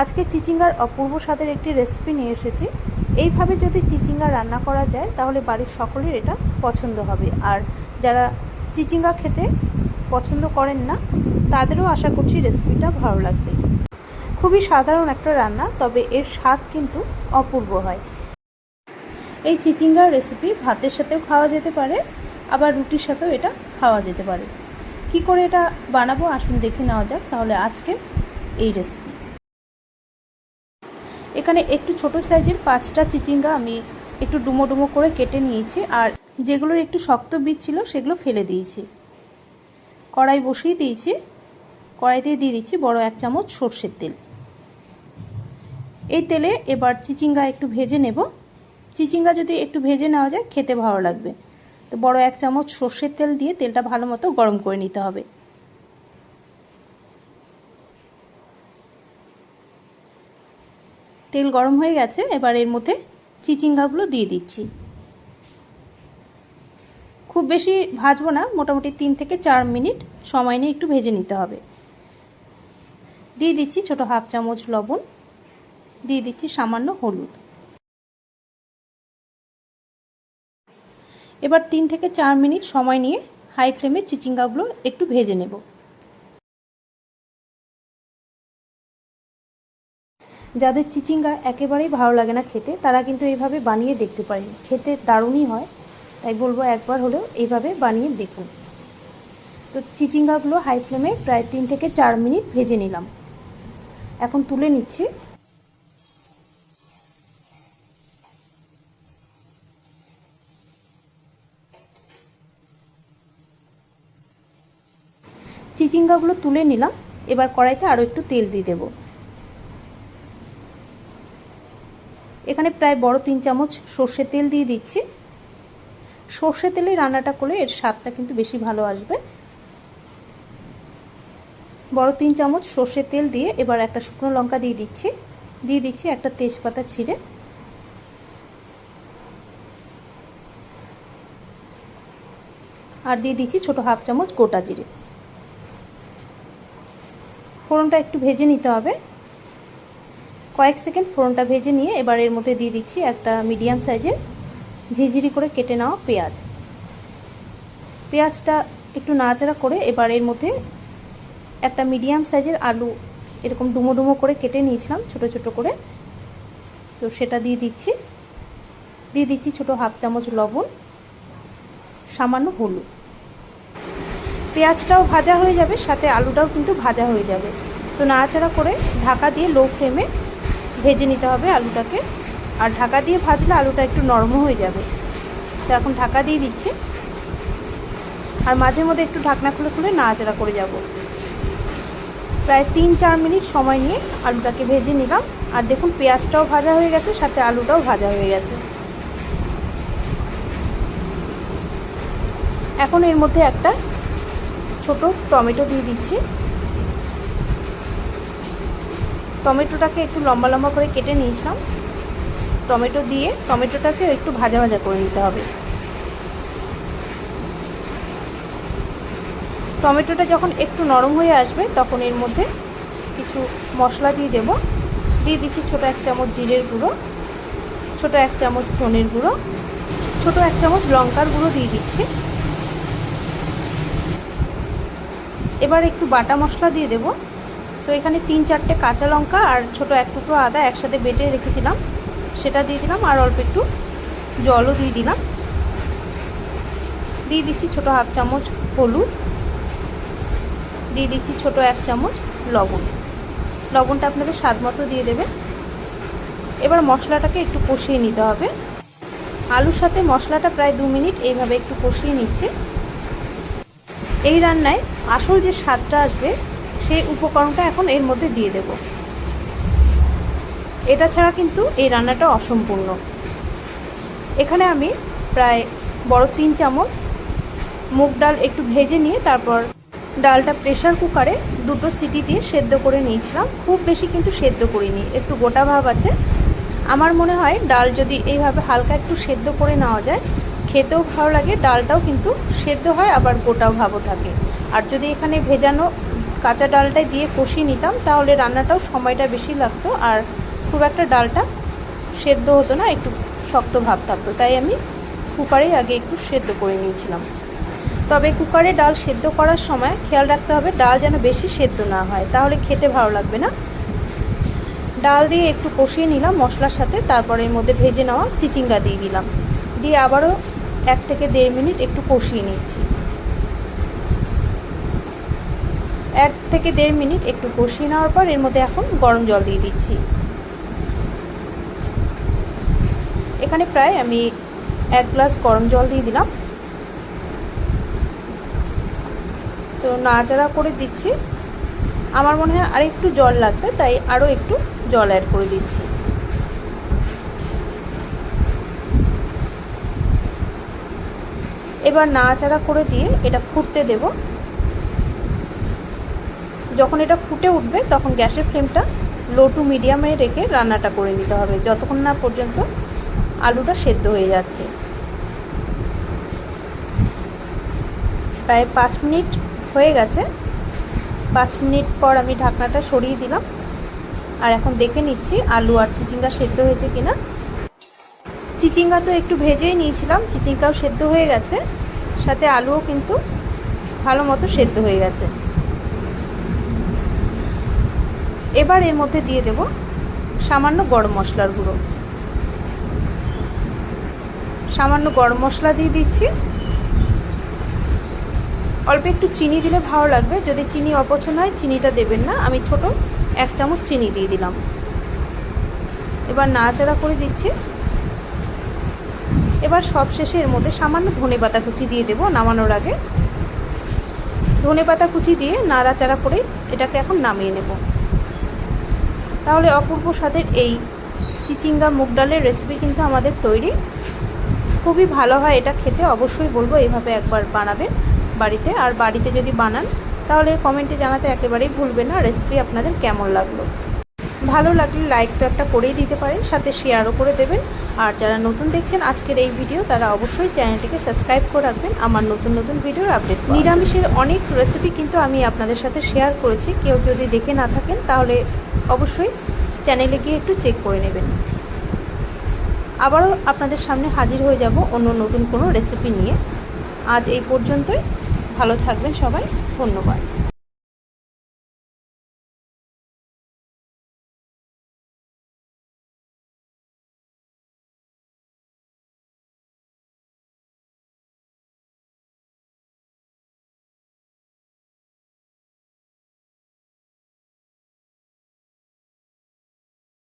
আজকে চিচিঙ্গার অপূর্ব স্বাদের একটি রেসিপি নিয়ে এসেছি। এইভাবে যদি চিচিঙ্গা রান্না করা যায়, তাহলে বাড়ির সকলের এটা পছন্দ হবে। আর যারা চিচিঙ্গা খেতে পছন্দ করেন না, তাদেরও আশা করছি রেসিপিটা ভালো লাগবে। খুবই সাধারণ একটা রান্না, তবে এর স্বাদ কিন্তু অপূর্ব হয়। এই চিচিঙ্গার রেসিপি ভাতের সাথেও খাওয়া যেতে পারে, আবার রুটির সাথেও এটা খাওয়া যেতে পারে। কি করে এটা বানাবো, আসুন দেখে নেওয়া যাক। তাহলে আজকে এই রেসিপি এখানে একটু ছোট সাইজের পাঁচটা চিচিঙ্গা আমি একটু ডুমো ডুমো করে কেটে নিয়েছি আর যেগুলোর একটু শক্ত বীজ ছিল সেগুলো ফেলে দিয়েছি। কড়াই বসিয়ে দিয়েছি। কড়াইতে দিয়ে দিচ্ছি বড় এক চামচ সর্ষের তেল। এই তেলে এবার চিচিঙ্গা একটু ভেজে নেব। চিচিঙ্গা যদি একটু ভেজে নেওয়া যায় খেতে ভালো লাগবে। তো বড় এক চামচ সর্ষের তেল দিয়ে তেলটা ভালো মতো গরম করে নিতে হবে। তেল গরম হয়ে গেছে, এবার এর মধ্যে চিচিঙ্গাগুলো দিয়ে দিচ্ছি। খুব বেশি ভাজবো না, মোটামুটি তিন থেকে চার মিনিট সময় নিয়ে একটু ভেজে নিতে হবে। দিয়ে দিচ্ছি ছোট হাফ চামচ লবণ, দিয়ে দিচ্ছি সামান্য হলুদ। এবার তিন থেকে চার মিনিট সময় নিয়ে হাই ফ্লেমে চিচিঙ্গাগুলো একটু ভেজে নেব। যাদের চিচিঙ্গা একেবারেই ভালো লাগে না খেতে, তারা কিন্তু এইভাবে বানিয়ে দেখতে পারেন। খেতে দারুণই হয়। তাই বলব একবার হলেও এইভাবে বানিয়ে দেখুন। তো চিচিঙ্গাগুলো হাই ফ্লেমে প্রায় তিন থেকে চার মিনিট ভেজে নিলাম। এখন তুলে নিচ্ছি। চিচিঙ্গাগুলো তুলে নিলাম। এবার কড়াইতে আরও একটু তেল দিয়ে দেবো। এখানে প্রায় বড় তিন চামচ সর্ষের তেল দিয়ে দিচ্ছি। সর্ষে তেলে রান্নাটা করলে এর স্বাদটা কিন্তু বেশি ভালো আসবে। বড় তিন চামচ সর্ষের তেল দিয়ে এবার একটা শুকনো লঙ্কা দিয়ে দিচ্ছি। দিয়ে দিচ্ছি একটা তেজপাতা ছিঁড়ে। আর দিয়ে দিচ্ছি ছোট হাফ চামচ গোটা জিরে। ফোড়নটা একটু ভেজে নিতে হবে। কয়েক সেকেন্ড ফোড়নটা ভেজে নিয়ে এবার এর মধ্যে দিয়ে দিচ্ছি একটা মিডিয়াম সাইজের ঝিঝিরি করে কেটে নেওয়া পেঁয়াজ। পেঁয়াজটা একটু নাড়াচাড়া করে এবার এর মধ্যে একটা মিডিয়াম সাইজের আলু এরকম ডুমো ডুমো করে কেটে নিয়েছিলাম, ছোট ছোট করে। তো সেটা দিয়ে দিচ্ছি। দিয়ে দিচ্ছি ছোট হাফ চামচ লবণ, সামান্য হলুদ। পেঁয়াজটাও ভাজা হয়ে যাবে, সাথে আলুটাও কিন্তু ভাজা হয়ে যাবে। তো নাড়াচাড়া করে ঢাকা দিয়ে লো ফ্লেমে ভেজে নিতে হবে আলুটাকে। আর ঢাকা দিয়ে ভাজলে আলুটা একটু নরম হয়ে যাবে। তো এখন ঢাকা দিয়ে দিচ্ছি। আর মাঝে মধ্যে একটু ঢাকনা খুলে খুলে নাড়াচাড়া করে যাব। প্রায় তিন চার মিনিট সময় নিয়ে আলুটাকে ভেজে নিলাম। আর দেখুন, পেঁয়াজটাও ভাজা হয়ে গেছে, সাথে আলুটাও ভাজা হয়ে গেছে। এখন এর মধ্যে একটা ছোট টমেটো দিয়ে দিচ্ছি। টমেটোটাকে একটু লম্বা লম্বা করে কেটে নিয়েছিলাম। টমেটো দিয়ে টমেটোটাকে একটু ভাজা ভাজা করে নিতে হবে। টমেটোটা যখন একটু নরম হয়ে আসবে, তখন এর মধ্যে কিছু মশলা দিয়ে দেব। দিয়ে দিচ্ছি ছোটো এক চামচ জিরের গুঁড়ো, ছোটো এক চামচ ধনের গুঁড়ো, ছোটো এক চামচ লঙ্কার গুঁড়ো দিয়ে দিচ্ছি। এবার একটু বাটা মশলা দিয়ে দেবো। তো এখানে তিন চারটে কাঁচা লঙ্কা আর ছোট এক টুকরো আদা একসাথে বেটে রেখেছিলাম। সেটা দিয়ে দিলাম আর অল্প একটু জলও দিয়ে দিলাম। দিয়ে দিচ্ছি ছোট হাফ চামচ হলুদ। দিয়ে দিচ্ছি ছোট এক চামচ লবণ। লবণটা আপনাদের স্বাদ মতো দিয়ে দেবে এবার মশলাটাকে একটু কষিয়ে নিতে হবে। আলুর সাথে মশলাটা প্রায় দু মিনিট এইভাবে একটু কষিয়ে নিচ্ছে। এই রান্নায় আসল যে স্বাদটা আসবে সেই উপকরণটা এখন এর মধ্যে দিয়ে দেব। এটা ছাড়া কিন্তু এই রান্নাটা অসম্পূর্ণ। এখানে আমি প্রায় বড় তিন চামচ মুগ ডাল একটু ভেজে নিয়ে তারপর ডালটা প্রেশার কুকারে দুটো সিটি দিয়ে সেদ্ধ করে নিয়েছিলাম। খুব বেশি কিন্তু সেদ্ধ করিনি, একটু গোটা ভাব আছে। আমার মনে হয় ডাল যদি এইভাবে হালকা একটু সেদ্ধ করে নেওয়া যায়, খেতেও ভালো লাগে, ডালটাও কিন্তু সেদ্ধ হয়, আবার গোটাও ভাবও থাকে। আর যদি এখানে ভেজানো কাঁচা ডালটাই দিয়ে কষিয়ে নিতাম, তাহলে রান্নাটাও সময়টা বেশি লাগতো। আর খুব একটা ডালটা সেদ্ধ হতো না, একটু শক্ত ভাব থাকতো। তাই আমি কুকারেই আগে একটু সেদ্ধ করে নিয়েছিলাম। তবে কুকারে ডাল সেদ্ধ করার সময় খেয়াল রাখতে হবে, ডাল যেন বেশি সেদ্ধ না হয়, তাহলে খেতে ভালো লাগবে না। ডাল দিয়ে একটু কষিয়ে নিলাম মশলার সাথে, তারপরে এর মধ্যে ভেজে নেওয়া চিচিঙ্গা দিয়ে দিলাম। দিয়ে আবারও এক থেকে দেড় মিনিট একটু কষিয়ে নিচ্ছি। এক থেকে দেড় মিনিট একটু কষিয়ে নেওয়ার পর এর মধ্যে এখন গরম জল দিয়ে দিচ্ছি। এখানে প্রায় আমি এক গ্লাস গরম জল দিয়ে দিলাম। তো নাড়াচাড়া করে দিচ্ছি। আমার মনে হয় আর একটু জল লাগবে, তাই আরও একটু জল অ্যাড করে দিচ্ছি। এবার নাড়াচাড়া করে দিয়ে এটা ফুটতে দেব। যখন এটা ফুটে উঠবে, তখন গ্যাসের ফ্লেমটা লো টু মিডিয়ামে রেখে রান্নাটা করে নিতে হবে। যতক্ষণ না পর্যন্ত আলুটা সেদ্ধ হয়ে যাচ্ছে। প্রায় পাঁচ মিনিট হয়ে গেছে। পাঁচ মিনিট পর আমি ঢাকনাটা সরিয়ে দিলাম। আর এখন দেখে নিচ্ছি আলু আর চিচিঙ্গা সেদ্ধ হয়েছে কিনা। চিচিঙ্গা তো একটু ভেজেই নিয়েছিলাম, চিচিঙ্গাও সেদ্ধ হয়ে গেছে। সাথে আলুও কিন্তু ভালো মতো সেদ্ধ হয়ে গেছে। এবার এর মধ্যে দিয়ে দেব সামান্য গরম মশলার গুঁড়ো। সামান্য গরম মশলা দিয়ে দিচ্ছি। অল্প একটু চিনি দিলে ভালো লাগবে। যদি চিনি অপছন্দ হয়, চিনিটা দেবেন না। আমি ছোট এক চামচ চিনি দিয়ে দিলাম। এবার নাড়াচাড়া করে দিচ্ছি। এবার সব শেষে এর মধ্যে সামান্য ধনে পাতা কুচি দিয়ে দেবো নামানোর আগে। ধনে পাতা কুচি দিয়ে নাড়াচাড়া করে এটাকে এখন নামিয়ে নেব। তাহলে অপূর্ব স্বাদের এই চিচিঙ্গা মুগ ডালের রেসিপি কিন্তু আমাদের তৈরি। খুবই ভালো হয় এটা খেতে, অবশ্যই বলব এইভাবে একবার বানাবেন বাড়িতে। আর বাড়িতে যদি বানান, তাহলে কমেন্টে জানাতে একেবারেই ভুলবেন না। রেসিপি আপনাদের কেমন লাগল? ভালো লাগলে লাইক তো একটা করেই দিতে পারেন, সাথে শেয়ারও করে দেবেন। আর যারা নতুন দেখছেন আজকের এই ভিডিও তারা অবশ্যই চ্যানেলটিকে সাবস্ক্রাইব করে রাখবেন। আমার নতুন নতুন ভিডিওর আপডেট নিরামিষের অনেক রেসিপি কিন্তু আমি আপনাদের সাথে শেয়ার করেছি। কেউ যদি দেখে না থাকেন, তাহলে অবশ্যই চ্যানেলে গিয়ে একটু চেক করে নেবেন। আবারও আপনাদের সামনে হাজির হয়ে যাব অন্য নতুন কোনো রেসিপি নিয়ে। আজ এই পর্যন্তই। ভালো থাকবেন সবাই। ধন্যবাদ।